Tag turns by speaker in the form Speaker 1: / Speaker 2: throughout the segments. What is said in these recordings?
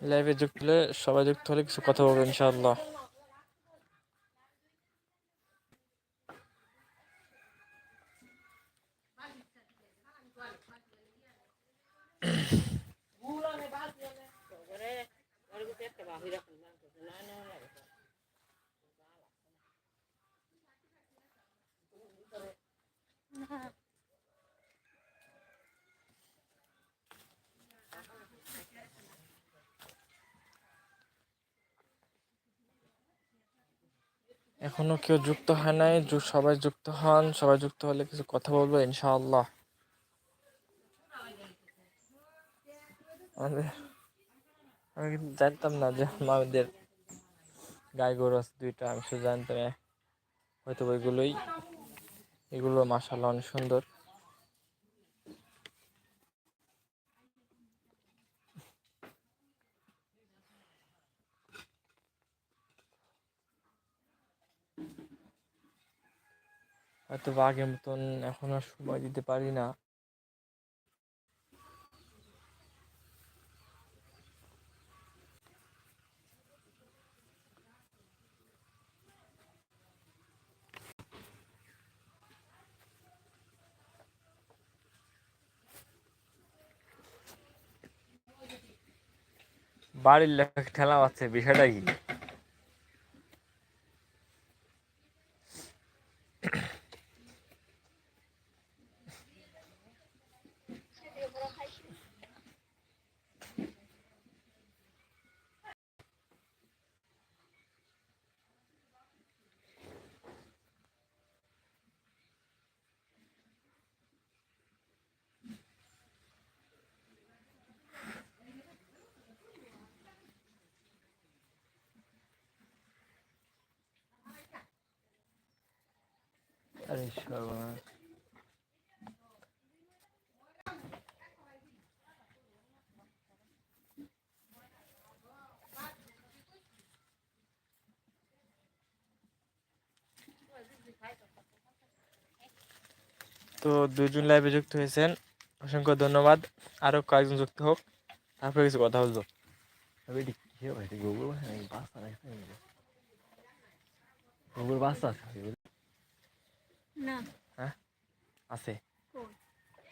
Speaker 1: লাইভে যুক্ত হলে সবাই যুক্ত হলে কিছু কথা বলব ইনশাআল্লাহ এখনও কেউ যুক্ত হয় নাই সবাই যুক্ত হন, সবাই যুক্ত হলে কিছু কথা বলব ইনশাআল্লাহ। আমাদের, আমি কিন্তু জানতাম না যে আমাদের গাই গরু আছে দুইটা, আমি শুধু জানতাম হয়তো ওইগুলোই, এগুলো মাসাল্লাহ অনেক সুন্দর। হয়তো বা আগের মতন এখন আর সময় দিতে পারি না। বাড়ির লেখা ঠেলা আছে, বিষয়টা কি আরে তো দুজন লাইভে যুক্ত হয়েছেন। অসংখ্য ধন্যবাদ। আরও কয়েকজন যুক্ত হোক। তারপরে কিছু কথা বলব।
Speaker 2: এটি গোবর বাসা বাসা গোবর আছে।
Speaker 1: আছে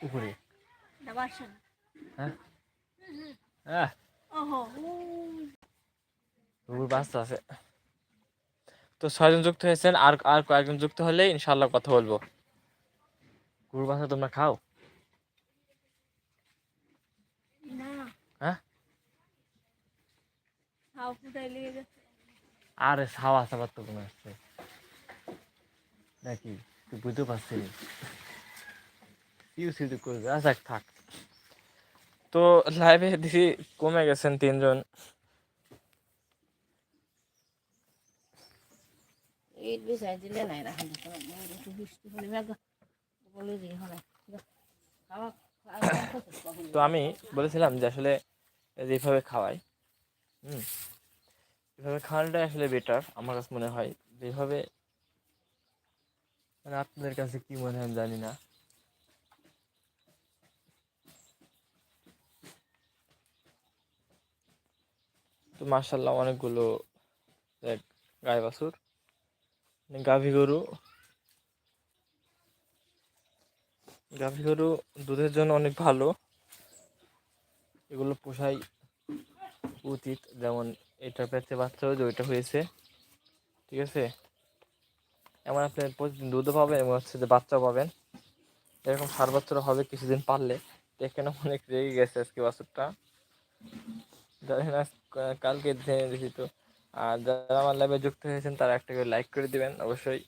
Speaker 2: উপরে। হ্যাঁ? হ্যাঁ
Speaker 1: আছে। তো ছয়জন যুক্ত হয়েছেন আর আর কয়েকজন যুক্ত হলে ইনশাআল্লাহ কথা বলব।
Speaker 2: গোবর বাসা তোমরা খাও?
Speaker 1: হ্যাঁ?
Speaker 2: আরে ছাওয়া সাবার তো কোনো আসছে নাকি? বুঝতে পারছি। আচ্ছা থাক।
Speaker 1: তো লাইভে দেখি কমে গেছেন তিনজন।
Speaker 3: দিলে নাই
Speaker 1: তো আমি বলেছিলাম যে আসলে যেভাবে খাওয়াই হুম এভাবে খাওয়ানোটাই আসলে বেটার আমার কাছে মনে হয়। যেভাবে মানে আপনাদের কাছে কি মনে হয় জানি না। তো মার্শাল্লাহ অনেকগুলো, দেখ, গাই বাছুর মানে গাভী গরু। গাভী গরু দুধের জন্য অনেক ভালো। এগুলো পোষাই উচিত, যেমন এটা পেতে বাচ্চা হয়েছে ওইটা হয়েছে, ঠিক আছে? এমন আপনি প্রতিদিন দুধও পাবেন এবং হচ্ছে যে বাচ্চাও পাবেন। এরকম সার বাচ্চারা হবে কিছুদিন পারলে। এখানে অনেক রেগে গেছে আজকে বাছুরটা। জানি না কালকে জেনে দেখি তো। আর যারা আমার লাইভে যুক্ত হয়েছেন, তারা একটা করে লাইক করে দিবেন, অবশ্যই।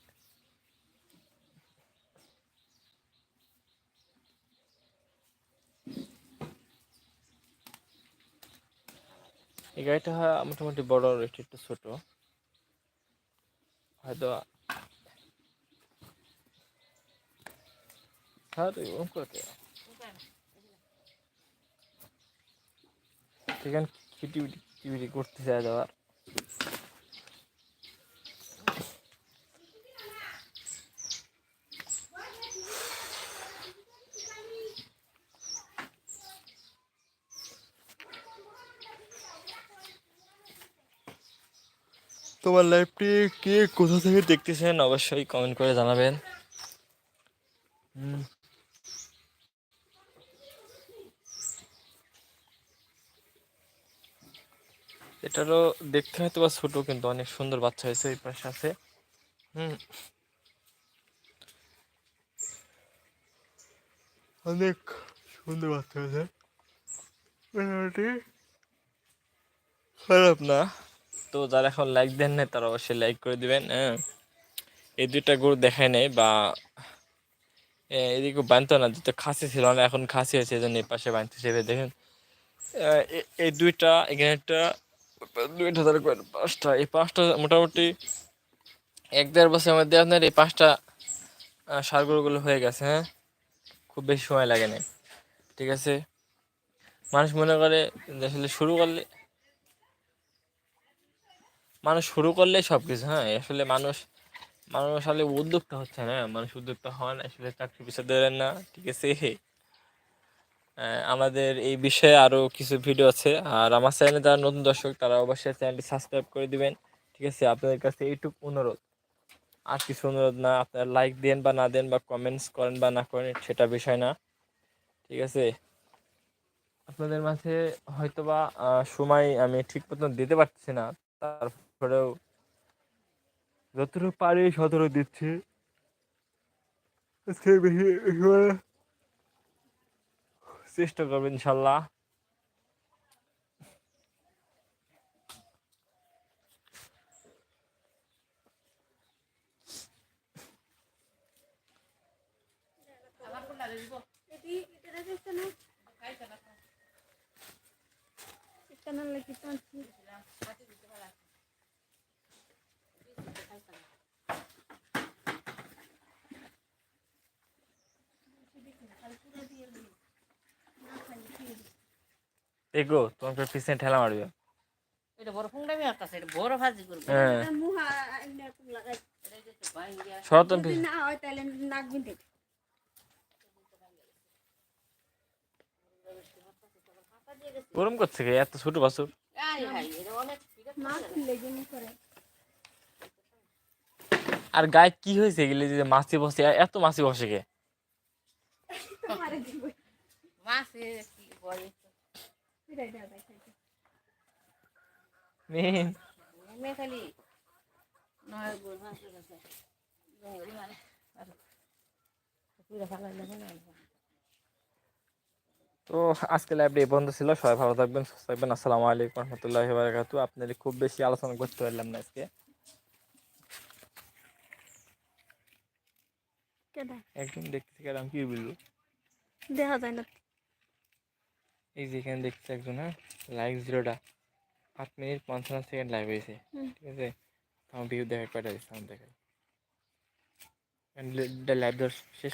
Speaker 1: এই গাড়িটা হয় মোটামুটি বড় একটু একটু ছোট। হয়তো তো ওরকম করতে সেখানে খিটি টিভিটি করতে চায় যাওয়ার তোমার লাইভটি কে কোথা থেকে দেখতেছেন? অবশ্যই কমেন্ট করে জানাবেন হুম এটারও দেখতে হয়তো বা ছোট কিন্তু অনেক সুন্দর বাচ্চা হয়েছে এই পাশে আছে। হুম। অনেক সুন্দর বাচ্চা হয়েছে। মোটামুটি খারাপ না। তো যারা এখন লাইক দেন না তারা অবশ্যই লাইক করে দিবেন হ্যাঁ। এই দুইটা গরু দেখায় নাই বা এদিকে বানতো না দুটো খাসি ছিল না এখন খাসি হয়েছে এই জন্য এই পাশে বানতে দেখেন। এই দুইটা এখানে একটা দুইটা তার করে পাঁচটা, এই পাঁচটা মোটামুটি এক দেড় বছরের মধ্যে আপনার এই পাঁচটা গরুগুলো হয়ে গেছে হ্যাঁ? খুব বেশি সময় লাগে না ঠিক আছে? মানুষ মনে করে আসলে শুরু করলে মানুষ শুরু করলে সব কিছু হ্যাঁ? আসলে মানুষ মানুষ আসলে উদ্যোক্তা হচ্ছে না, মানুষ উদ্যোক্তা হন আসলে চাকরি পিছনে দেবেন না, ঠিক আছে? আমাদের এই বিষয়ে আরও কিছু ভিডিও আছে। আর আমার চ্যানেলে যারা নতুন দর্শক, তারা অবশ্যই চ্যানেলটি সাবস্ক্রাইব করে দিবেন। ঠিক আছে, আপনাদের কাছে এইটুকু অনুরোধ। আর কিছু অনুরোধ না, আপনারা লাইক দেন বা না দেন বা কমেন্টস করেন বা না করেন, সেটা বিষয় না। ঠিক আছে? আপনাদের মাঝে হয়তোবা সময় আমি ঠিক মতন দিতে পারছি না। তারপরেও যতটুকু পারি সতর্ক দিচ্ছি। চেষ্টা করব ইনশাল্লাহ
Speaker 3: আমার কোনটা দিব
Speaker 4: এটি এটা দেখতে না এটা না লাগে তো
Speaker 1: দেখো তোমাকে পিছনে ঠেলা মারবে।
Speaker 3: এটা বড় একটা এটা বড় ভাজি করব।
Speaker 1: হ্যাঁ।
Speaker 4: মুহা লাগাই।
Speaker 1: সরতন
Speaker 4: না হয় তাহলে নাক
Speaker 1: গরম করছে কে? এত ছোট বাছুর।
Speaker 3: আরে ভাই এটা অনেক বিরাট
Speaker 4: মা খুললে যেমন করে।
Speaker 1: আর গায়ে কি হয়েছে এগুলি যে মাছি বসে? এত মাছি বসে কে?
Speaker 3: মাছে কি বলে?
Speaker 1: মেন
Speaker 3: খালি নয় গোল মাছ আছে। জঙ্গলি মানে
Speaker 1: তো আজকে লাইভটা পর্যন্ত ছিল। সবাই ভালো থাকবেন সুস্থ থাকবেন। আসসালামু আলাইকুম রহমতুল্লাহ বারাকাতু আপনাদের খুব বেশি আলোচনা করতে পারলাম না আজকে। একদম দেখতে থেকে আমি কি বলব?
Speaker 4: দেখা যায় না।
Speaker 1: এই যে এখানে দেখছে একজন হ্যাঁ? লাইক জিরোটা আট মিনিট পঞ্চান্ন সেকেন্ড লাইভ হয়েছে। ঠিক আছে? আমার ভিউ দেখা কয়টা দিচ্ছে আমার দেখাই লাইভ শেষ